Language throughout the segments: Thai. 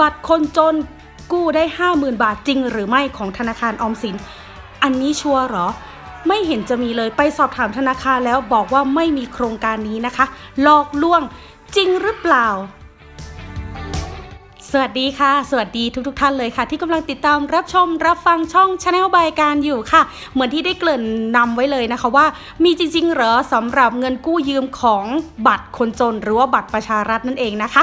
บัตรคนจนกู้ได้ 50,000 บาทจริง หรือไม่ของธนาคารออมสิน อันนี้ชัวร์เหรอ ไม่เห็นจะมีเลยไปสอบถามธนาคารแล้วบอกว่าไม่มีโครงการนี้นะคะ หลอกลวงจริงหรือเปล่า สวัสดีค่ะ สวัสดีทุกๆทท่านเลยค่ะ ที่กำลังติดตามรับชมรับฟังช่องชาแนลบายการอยู่ค่ะ เหมือนที่ได้เกริ่นนำไว้เลยนะคะว่า มีจริง ๆ เหรอสำหรับเงินกู้ยืมของบัตรคนจนหรือว่าบัตรประชารัฐนั่นเองนะคะ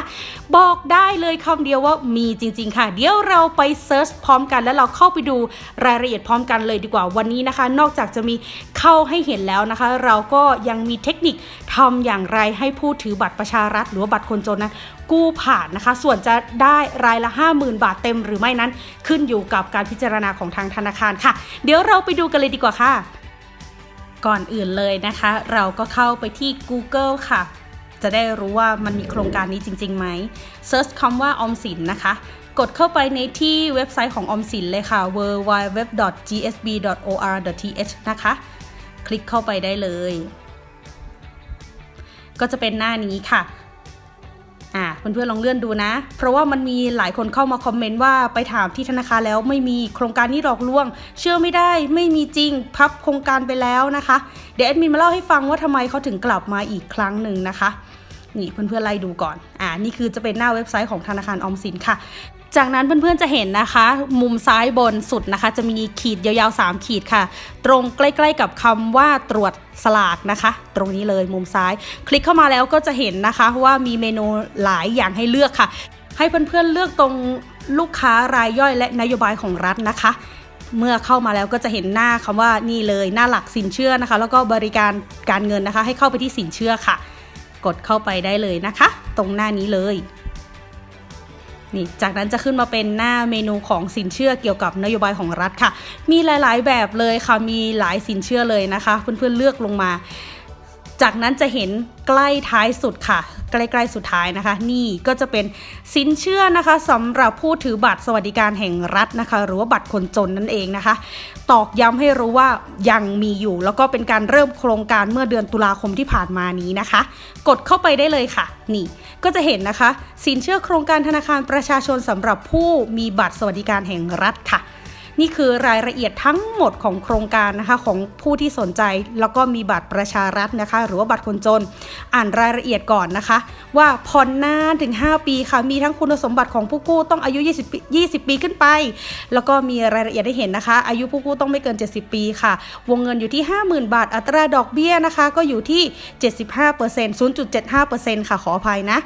บอกได้เลยคำเดียวว่ามีจริง ๆ ค่ะ เดี๋ยวเราไปเซิร์ชพร้อมกัน แล้วเราเข้าไปดูรายละเอียดพร้อมกันเลยดีกว่าวันนี้นะคะ นอกจากจะมีเข้าให้เห็นแล้วนะคะ เราก็ยังมีเทคนิคทำอย่างไรให้ผู้ถือบัตรประชารัฐ หรือว่าบัตรคนจนนั้น กู้ผ่านนะคะ ส่วนจะได้รายละ 50,000 บาทเต็มหรือไม่นั้นขึ้นอยู่กับการพิจารณาของทางธนาคารค่ะ เดี๋ยวเราไปดูกันเลยดีกว่าค่ะ ก่อนอื่นเลยนะคะ เราก็เข้าไปที่ Google ค่ะ จะได้รู้ว่ามันมีโครงการนี้จริงๆไหมเซิร์ชคำว่าออมสินนะคะกดเข้าไปในที่เว็บไซต์ของออมสินเลยค่ะ www.gsb.or.th นะคะ คลิกเข้าไปได้เลย ก็จะเป็นหน้านี้ค่ะ อ่าเพื่อนๆลองเลื่อนดูนะ เพราะว่ามันมีหลายคนเข้ามาคอมเมนต์ว่าไปถามที่ธนาคารแล้วไม่มีโครงการนี้หลอกลวง เชื่อไม่ได้ไม่มีจริงพับโครงการไปแล้วนะคะ เดี๋ยวแอดมินมาเล่าให้ฟังว่าทำไมเขาถึงกลับมาอีกครั้งหนึ่งนะคะนี่เพื่อนๆไล่ดูก่อน อ่า นี่คือจะเป็นหน้าเว็บไซต์ของธนาคารออมสินค่ะ จากนั้นเพื่อนๆจะเห็นนะคะ มุมซ้ายบนสุดนะคะ จะมีขีดยาวๆ 3 ขีดค่ะ ตรงใกล้ๆกับคำว่าตรวจสลากนะคะ ตรงนี้เลยมุมซ้าย คลิกเข้ามาแล้วก็จะเห็นนะคะว่ามีเมนูหลายอย่างให้เลือกค่ะ ให้เพื่อนๆเลือกตรงลูกค้ารายย่อยและนโยบายของรัฐนะคะ เมื่อเข้ามาแล้วก็จะเห็นหน้าคำว่านี่เลยหน้าหลักสินเชื่อนะคะ แล้วก็บริการการเงินนะคะ ให้เข้าไปที่สินเชื่อค่ะ กดเข้าไปได้เลยนะคะ ตรงหน้านี้เลย นี่จากนั้นจะขึ้นมาเป็นหน้าเมนูของสินเชื่อเกี่ยวกับนโยบายของรัฐค่ะ มีหลายๆแบบเลยค่ะมีหลายสินเชื่อเลยนะคะ เพื่อนๆเลือกลงมา จากนั้นจะเห็นใกล้ท้ายสุดค่ะ ใกล้ๆสุดท้ายนะคะ นี่ก็จะเป็นสินเชื่อนะคะสำหรับผู้ถือบัตรสวัสดิการแห่งรัฐนะคะ หรือว่าบัตรคนจนนั่นเองนะคะ ตอกย้ำให้รู้ว่ายังมีอยู่ แล้วก็เป็นการเริ่มโครงการเมื่อเดือนตุลาคมที่ผ่านมานี้นะคะ กดเข้าไปได้เลยค่ะ นี่ก็จะเห็นนะคะ สินเชื่อโครงการธนาคารประชาชนสำหรับผู้มีบัตรสวัสดิการแห่งรัฐค่ะ นี่คือรายละเอียดทั้งหมดของโครงการนะคะของผู้ที่สนใจ แล้วก็มีบัตรประชารัฐนะคะ หรือว่าบัตรคนจน อ่านรายละเอียดก่อนนะคะ ว่าผ่อนนานถึง 5 ปีค่ะ มีทั้งคุณสมบัติของผู้กู้ต้องอายุ 20 20 ปีขึ้นไป แล้วก็มีรายละเอียดให้เห็นนะคะ อายุผู้กู้ต้องไม่เกิน 70 ปีค่ะ วงเงินอยู่ที่ 50,000 บาท อัตราดอกเบี้ยนะคะ ก็อยู่ที่ 75% 0.75%ค่ะขออภัยนะ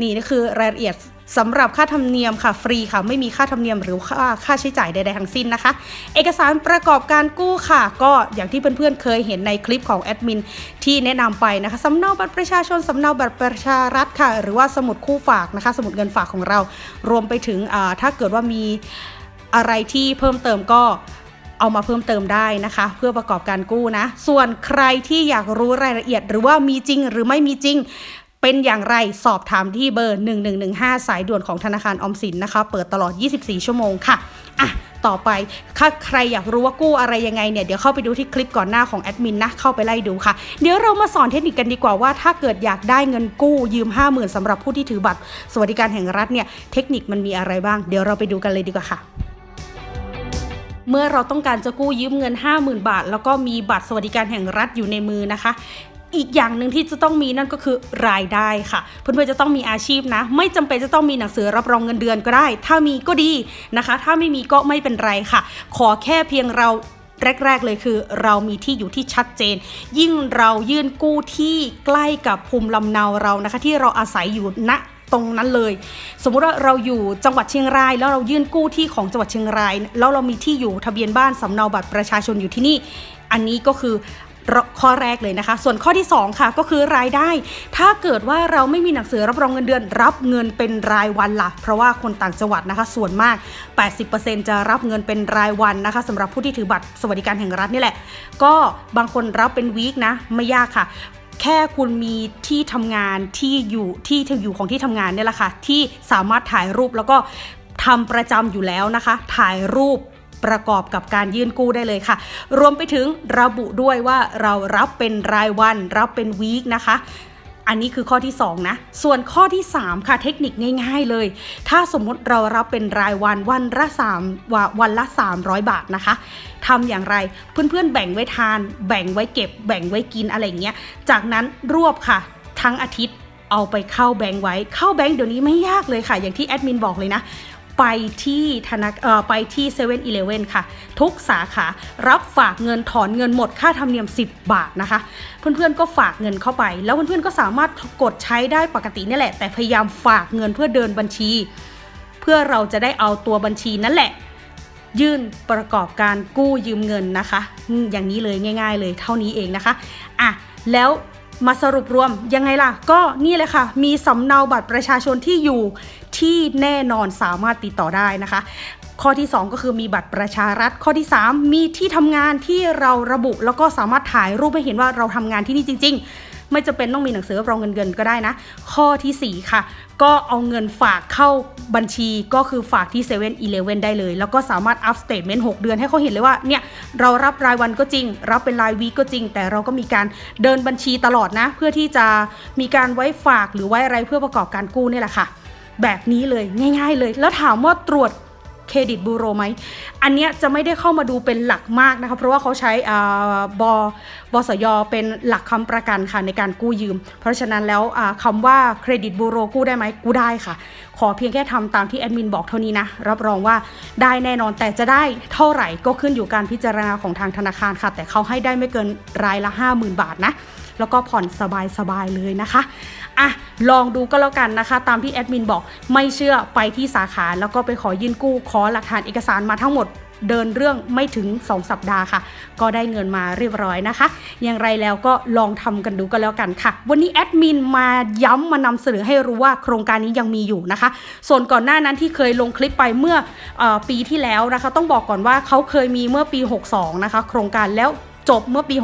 นี่นี่คือรายละเอียด สำหรับค่าธรรมเนียมค่ะฟรีค่ะ ไม่มีค่าธรรมเนียมหรือค่าค่าใช้จ่ายใดๆทั้งสิ้นนะคะ เอกสารประกอบการกู้ค่ะ ก็อย่างที่เพื่อนๆเคยเห็นในคลิปของแอดมินที่แนะนำไปนะคะสำเนาบัตรประชาชนสำเนาบัตรประชารัฐค่ะ หรือว่าสมุดคู่ฝากนะคะ สมุดเงินฝากของเรา รวมไปถึงถ้าเกิดว่ามีอะไรที่เพิ่มเติมก็เอามาเพิ่มเติมได้นะคะ เพื่อประกอบการกู้นะ ส่วนใครที่อยากรู้รายละเอียด หรือว่ามีจริงหรือไม่มีจริง เป็นอย่างไรสอบถามที่เบอร์ 1115 สายด่วนของธนาคารออมสินนะคะ เปิดตลอด 24 ชั่วโมงค่ะอะต่อไปถ้าใครอยากรู้ว่ากู้อะไรยังไงเนี่ยเดี๋ยวเข้าไปดูที่คลิปก่อนหน้าของแอดมินนะเข้าไปไล่ดูค่ะ เดี๋ยวเรามาสอนเทคนิคกันดีกว่าว่า ถ้าเกิดอยากได้เงินกู้ยืม 50,000สำหรับผู้ที่ถือบัตร สวัสดิการแห่งรัฐเนี่ยเทคนิคมันมีอะไรบ้าง เดี๋ยวเราไปดูกันเลยดีกว่าค่ะเมื่อเราต้องการจะกู้ยืมเงิน 50,000 บาท แล้วก็มีบัตรสวัสดิการแห่งรัฐอยู่ในมือนะคะ อีกอย่างหนึ่งที่จะต้องมีนั่นก็คือรายได้ค่ะ เพื่อนๆจะต้องมีอาชีพนะ ไม่จำเป็นจะต้องมีหนังสือรับรองเงินเดือนก็ได้ ถ้ามีก็ดีนะคะ ถ้าไม่มีก็ไม่เป็นไรค่ะ ขอแค่เพียงเราแรก ๆ เลยคือเรามีที่อยู่ที่ชัดเจน ยิ่งเรายื่นกู้ที่ใกล้กับภูมิลำเนาเรานะคะ ที่เราอาศัยอยู่ณตรงนั้นเลย สมมุติว่าเราอยู่จังหวัดเชียงราย แล้วเรายื่นกู้ที่ของจังหวัดเชียงราย แล้วเรามีที่อยู่ทะเบียนบ้านสำเนาบัตรประชาชนอยู่ที่นี่ อันนี้ก็คือ ข้อแรกเลยนะคะ ส่วนข้อที่ 2 ค่ะก็คือรายได้ ถ้าเกิดว่าเราไม่มีหนังสือรับรองเงินเดือน รับเงินเป็นรายวันละ่ะ เพราะว่าคนต่างจังหวัดนะคะ ส่วนมาก 80%จะรับเงินเป็นรายวันนะคะสำหรับผู้ที่ถือบัตรสวัสดิการแห่งรัฐนี่แหละ ก็บางคนรับเป็นวีคนะ ไม่ยากค่ะแค่คุณมีที่ทำงานที่อยู่ที่อยู่ของที่ทำงานเนี่ยแหละค่ะที่สามารถถ่ายรูปแล้วก็ทำประจำอยู่แล้วนะคะ ถ่ายรูป ประกอบกับการยื่นกู้ได้เลยค่ะ รวมไปถึงระบุด้วยว่าเรารับเป็นรายวัน รับเป็นวีคนะคะอันนี้คือข้อที่ 2 นะ ส่วนข้อที่ 3 ค่ะเทคนิคง่าย ๆ เลย ถ้าสมมุติเรารับเป็นรายวันวันละ3ววันละ 300 บาทนะคะทำอย่างไรเพื่อนๆแบ่งไว้ทาน แบ่งไว้เก็บ แบ่งไว้กินอะไรเงี้ย จากนั้นรวบค่ะ ทั้งอาทิตย์เอาไปเข้าแบงค์ไว้ เข้าแบงค์เดี๋ยวนี้ไม่ยากเลยค่ะ อย่างที่แอดมินบอกเลยนะ ไปที่ธนาเอ่อไปที่7 e เ e ่ e อค่ะ ทุกสาขารับฝากเงินถอนเงินหมดค่าธรรมเนียม 10 บาทนะคะ เพื่อนๆก็ฝากเงินเข้าไป แล้วเพื่อนๆก็สามารถกดใช้ได้ปกตินี่แหละ แต่พยายามฝากเงินเพื่อเดินบัญชี เพื่อเราจะได้เอาตัวบัญชีนั่นแหละ ยื่นประกอบการกู้ยืมเงินนะคะอืมอย่างนี้เลยง่าย ๆ เลยเท่านี้เองนะคะอะแล้ว มาสรุปรวมยังไงล่ะ ก็นี่เลยค่ะ มีสำเนาบัตรประชาชนที่อยู่ที่แน่นอนสามารถติดต่อได้นะคะ ข้อที่ 2 ก็คือมีบัตรประชารัฐ ข้อที่ 3 มีที่ทำงานที่เราระบุแล้วก็สามารถถ่ายรูปให้เห็นว่าเราทำงานที่นี่จริง ๆ ไม่จะเป็นต้องมีหนังสือรับรองเงินเงินก็ได้นะ ข้อทีสี่ 4 ค่ะ ก็เอาเงินฝากเข้าบัญชีก็คือฝากที่7 e เ e ่ e อได้เลย แล้วก็สามารถอัพสเตทเมนต์6เดือนให้เขาเห็นเลยว่าเนี่ยเรารับรายวันก็จริง รับเป็นรายวีก็จริง แต่เราก็มีการเดินบัญชีตลอดนะ เพื่อที่จะมีการไว้ฝากหรือไว้อะไรเพื่อประกอบการกู้นี่แหละค่ะ แบบนี้เลยง่าย ๆ เลย แล้วถามว่าตรวจ เครดิตบูโรไหม อันเนี้ยจะไม่ได้เข้ามาดูเป็นหลักมากนะคะเพราะว่าเขาใช้บอบสยเป็นหลักคำประกันค่ะในการกู้ยืม เพราะฉะนั้นแล้วอ่าคำว่าเครดิตบูโรกู้ได้ไหมกู้ได้ค่ะ ขอเพียงแค่ทำตามที่แอดมินบอกเท่านี้นะ รับรองว่าได้แน่นอนแต่จะได้เท่าไหร่ก็ขึ้นอยู่การพิจารณาของทางธนาคารค่ะ แต่เขาให้ได้ไม่เกินรายละ 50,000 บาทนะ แล้วก็ผ่อนสบายๆเลยนะคะอะลองดูก็แล้วกันนะคะ ตามที่แอดมินบอกไม่เชื่อไปที่สาขา แล้วก็ไปขอยื่นกู้ขอหลักฐานเอกสารมาทั้งหมดเดินเรื่องไม่ถึง 2 สัปดาห์ค่ะ ก็ได้เงินมาเรียบร้อยนะคะ อย่างไรแล้วก็ลองทำกันดูก็แล้วกันค่ะ วันนี้แอดมินมาย้ำมานำเสนอให้รู้ว่าโครงการนี้ยังมีอยู่นะคะ ส่วนก่อนหน้านั้นที่เคยลงคลิปไปเมื่อเออปีที่แล้วนะคะ ต้องบอกก่อนว่าเขาเคยมีเมื่อปี 62 นะคะ โครงการแล้ว จบเมื่อปี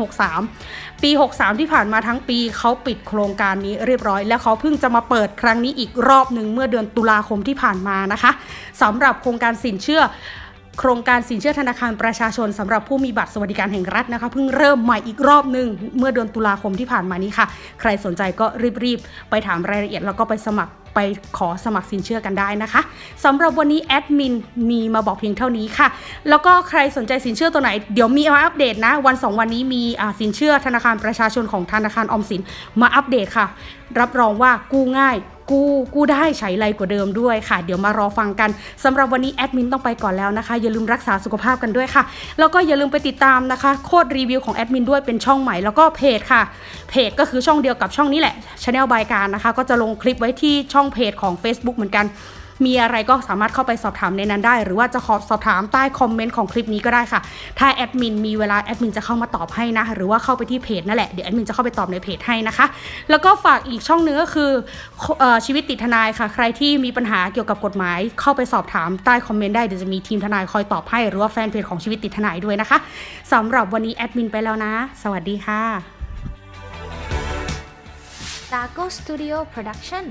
63 ปี 63 ที่ผ่านมาทั้งปีเขาปิดโครงการนี้เรียบร้อย แล้วเขาเพิ่งจะมาเปิดครั้งนี้อีกรอบหนึ่งเมื่อเดือนตุลาคมที่ผ่านมานะคะสำหรับโครงการสินเชื่อโครงการสินเชื่อธนาคารประชาชนสำหรับผู้มีบัตรสวัสดิการแห่งรัฐนะคะเพิ่งเริ่มใหม่อีกรอบหนึ่งเมื่อเดือนตุลาคมที่ผ่านมานี้ค่ะ ใครสนใจก็รีบๆ ไปถามรายละเอียดแล้วก็ไปสมัคร ไปขอสมัครสินเชื่อกันได้นะคะสำหรับวันนี้แอดมินมีมาบอกเพียงเท่านี้ค่ะ แล้วก็ใครสนใจสินเชื่อตัวไหน เดี๋ยวมีมาอัปเดตนะ วันสองวันนี้มีอ่าสินเชื่อธนาคารประชาชนของธนาคารออมสินมาอัปเดตค่ะ รับรองว่ากู้ง่าย กู้กู้ได้ใช้ไรกว่าเดิมด้วยค่ะ เดี๋ยวมารอฟังกันสำหรับวันนี้แอดมินต้องไปก่อนแล้วนะคะ อย่าลืมรักษาสุขภาพกันด้วยค่ะ แล้วก็อย่าลืมไปติดตามนะคะ โคดรีวิวของแอดมินด้วยเป็นช่องใหม่แล้วก็เพจค่ะ เพจก็คือช่องเดียวกับช่องนี้แหละชาแนลบายการนะคะ ก็จะลงคลิปไว้ที่ช่องเพจของ Facebook เหมือนกัน มีอะไรก็สามารถเข้าไปสอบถามในนั้นได้ หรือว่าจะขอสอบถามใต้คอมเมนต์ของคลิปนี้ก็ได้ค่ะ ถ้าแอดมินมีเวลาแอดมินจะเข้ามาตอบให้นะ หรือว่าเข้าไปที่เพจนั่นแหละ เดี๋ยวแอดมินจะเข้าไปตอบในเพจให้นะคะ แล้วก็ฝากอีกช่องนึงก็คือออชีวิตติดทนายค่ะ ใครที่มีปัญหาเกี่ยวกับกฎหมาย เข้าไปสอบถามใต้คอมเมนต์ได้เดี๋ยวจะมีทีมทนายคอยตอบให้ หรือว่าแฟนเพจของชีวิตติดทนายด้วยนะคะสำหรับวันนี้แอดมินไปแล้วนะ สวัสดีค่ะ Taco Studio Production